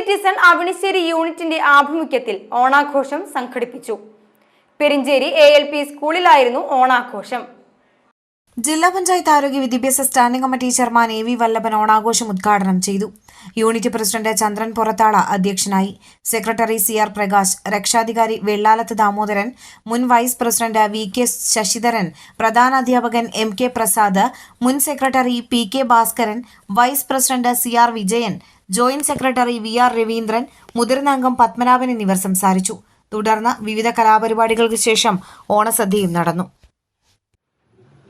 Citizen Avanissery യൂണിറ്റിന്റെ ആഭിമുഖ്യത്തിൽ ഓണാഘോഷം സംഘടിപ്പിച്ചു. പെരിഞ്ചേരി എ എൽ പി സ്കൂളിലായിരുന്നു ഓണാഘോഷം. ജില്ലാ പഞ്ചായത്ത് ആരോഗ്യ വിദ്യാഭ്യാസ standing committee chairman A V Vallabhan ഓണാഘോഷം ഉദ്ഘാടനം ചെയ്തു. യൂണിറ്റ് പ്രസിഡന്റ് ചന്ദ്രൻ പുറത്താള അധ്യക്ഷനായി. സെക്രട്ടറി സി ആർ പ്രകാശ് രക്ഷാധികാരി വെള്ളാലത്ത് ദാമോദരൻ മുൻ vice president V K Sasidharan പ്രധാന അധ്യാപകൻ എം കെ പ്രസാദ് മുൻ secretary P K Bhaskaran vice president C R Vijayan joint secretary V R Raveendran മുതിർന്ന അംഗം പത്മനാഭൻ എന്നിവർ സംസാരിച്ചു. തുടർന്ന് വിവിധ കലാപരിപാടികൾക്ക് ശേഷം ഓണസദ്യയും നടന്നു.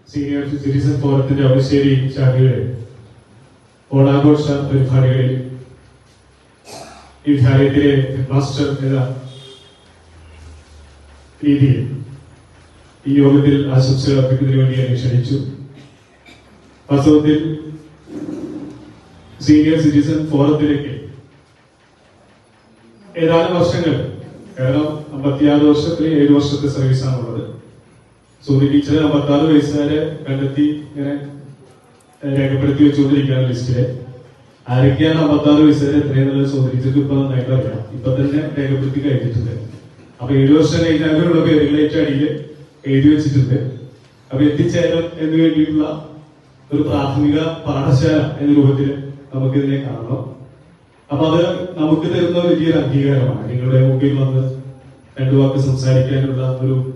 സിറ്റിസൺ ഫോറത്തിന്റെ ഓണാഘോഷ പരിപാടികളിൽ ഈ വിദ്യാലയത്തിലെ മാസ്റ്റർ എന്ന രീതിയിൽ ഈ യോഗത്തിൽ ആശംസകൾ അർപ്പിക്കുന്നതിന് വേണ്ടി എന്നെ ക്ഷണിച്ചു. വാസ്തവത്തിൽ സീനിയർ സിറ്റിസൺ ഫോറത്തിലേക്ക് ഏതാനും വർഷങ്ങൾ കാരണം അമ്പത്തിയാറ് വർഷത്തിൽ ഏഴ് വർഷത്തെ സർവീസ് സർവീസാണുള്ളത് സൂര്യ ടീച്ചർ അമ്പത്താറ് വയസ്സുകാരെ കണ്ടെത്തി ഇങ്ങനെ രേഖപ്പെടുത്തി വെച്ചുകൊണ്ടിരിക്കുകയാണ് ലിസ്റ്റിൽ ആരൊക്കെയാണ് അമ്പത്താറ് വയസ്സുകാരെ എത്രയും നല്ല സൂര്യ ടീച്ചർക്ക് ഇപ്പൊ നന്നായിട്ട് അറിയാം. ഇപ്പൊ തന്നെ രേഖപ്പെടുത്തി കഴിഞ്ഞിട്ടുണ്ട്. അപ്പൊ ഏഴ് വർഷം കഴിഞ്ഞാലുള്ള പേരുകളേറ്റ അടിയിൽ എഴുതി വെച്ചിട്ടുണ്ട്. അപ്പൊ എത്തിച്ചേരാൻ എന്ന് വേണ്ടിയിട്ടുള്ള ഒരു പ്രാഥമിക പാഠശാല എന്ന രൂപത്തിൽ നമുക്കിതിനെ കാണണം. അപ്പൊ അത് നമുക്ക് തരുന്ന വലിയൊരു അംഗീകാരമാണ്. നിങ്ങളുടെ മുമ്പിൽ വന്ന് രണ്ടു വാക്ക് സംസാരിക്കാനുള്ള ഒരു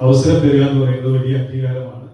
അവസരം തരിക എന്ന് പറയുന്നത് വലിയ അംഗീകാരമാണ്.